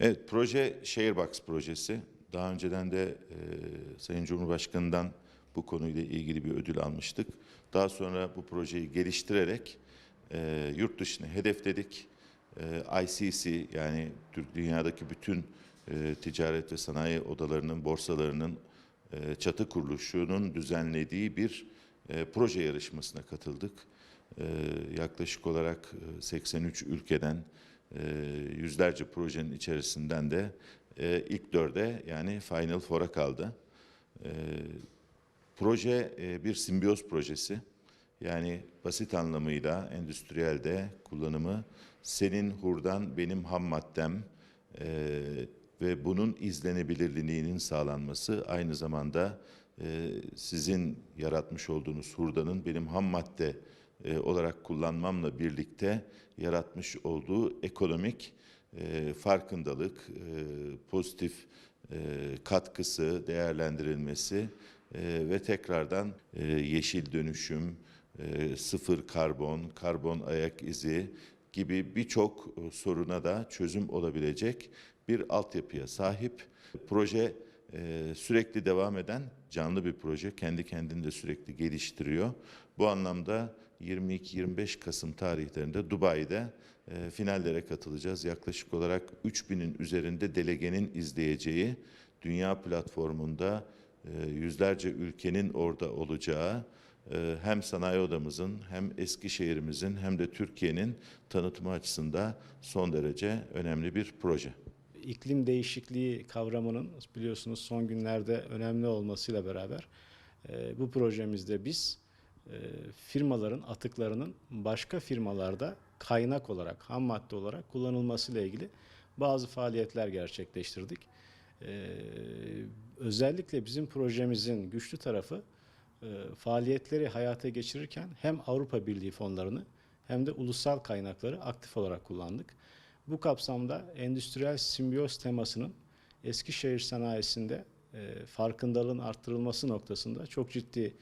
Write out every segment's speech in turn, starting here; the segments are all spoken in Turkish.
Evet, proje Share projesi. Daha önceden de e, Sayın Cumhurbaşkanı'ndan bu konuyla ilgili bir ödül almıştık. Daha sonra bu projeyi geliştirerek e, yurt dışını hedefledik. E, ICC yani Türk dünyadaki bütün e, ticaret ve sanayi odalarının, borsalarının e, çatı kuruluşunun düzenlediği bir e, proje yarışmasına katıldık. E, yaklaşık olarak e, 83 ülkeden yüzlerce projenin içerisinden de e, ilk dörde yani Final Four'a kaldı. E, proje e, bir simbiyoz projesi. Yani basit anlamıyla endüstriyelde kullanımı senin hurdan benim ham maddem e, ve bunun izlenebilirliğinin sağlanması aynı zamanda e, sizin yaratmış olduğunuz hurdanın benim ham madde e, olarak kullanmamla birlikte yaratmış olduğu ekonomik e, farkındalık, e, pozitif katkısı değerlendirilmesi ve tekrardan yeşil dönüşüm, sıfır karbon, karbon ayak izi gibi birçok soruna da çözüm olabilecek bir altyapıya sahip. Proje sürekli devam eden canlı bir proje. Kendi kendini de sürekli geliştiriyor. Bu anlamda 22-25 Kasım tarihlerinde Dubai'de e, finallere katılacağız. Yaklaşık olarak 3000'in üzerinde delegenin izleyeceği dünya platformunda e, yüzlerce ülkenin orada olacağı e, hem sanayi odamızın hem Eskişehir'imizin hem de Türkiye'nin tanıtımı açısından son derece önemli bir proje. İklim değişikliği kavramının biliyorsunuz son günlerde önemli olmasıyla beraber e, bu projemizde biz firmaların atıklarının başka firmalarda kaynak olarak, ham madde olarak kullanılmasıyla ilgili bazı faaliyetler gerçekleştirdik. E, özellikle bizim projemizin güçlü tarafı e, faaliyetleri hayata geçirirken hem Avrupa Birliği fonlarını hem de ulusal kaynakları aktif olarak kullandık. Bu kapsamda endüstriyel simbiyoz temasının Eskişehir sanayisinde e, farkındalığın arttırılması noktasında çok ciddi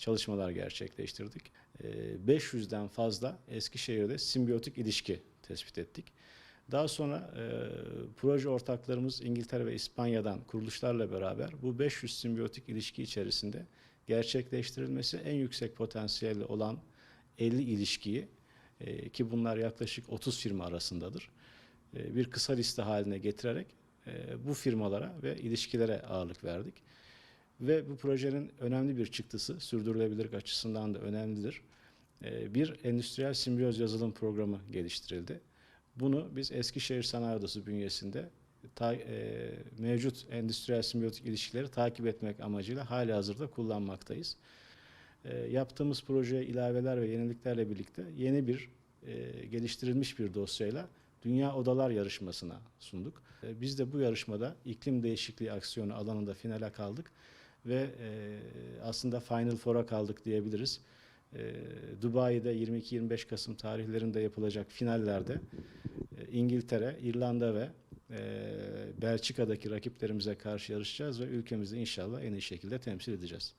çalışmalar gerçekleştirdik. E, 500'den fazla Eskişehir'de simbiyotik ilişki tespit ettik. Daha sonra e, proje ortaklarımız İngiltere ve İspanya'dan kuruluşlarla beraber bu 500 simbiyotik ilişki içerisinde gerçekleştirilmesi en yüksek potansiyelli olan 50 ilişkiyi e, ki bunlar yaklaşık 30 firma arasındadır. e, bir kısa liste haline getirerek e, bu firmalara ve ilişkilere ağırlık verdik. Ve bu projenin önemli bir çıktısı, sürdürülebilirlik açısından da önemlidir. E, bir endüstriyel simbiyoz yazılım programı geliştirildi. Bunu biz Eskişehir Sanayi Odası bünyesinde ta, e, mevcut endüstriyel simbiyotik ilişkileri takip etmek amacıyla hali hazırda kullanmaktayız. E, yaptığımız projeye ilaveler ve yeniliklerle birlikte yeni bir e, geliştirilmiş bir dosyayla Dünya Odalar Yarışması'na sunduk. E, biz de bu yarışmada iklim değişikliği aksiyonu alanında finale kaldık ve e, aslında Final Four'a kaldık diyebiliriz. E, Dubai'de 22-25 Kasım tarihlerinde yapılacak finallerde e, İngiltere, İrlanda ve e, Belçika'daki rakiplerimize karşı yarışacağız ve ülkemizi inşallah en iyi şekilde temsil edeceğiz.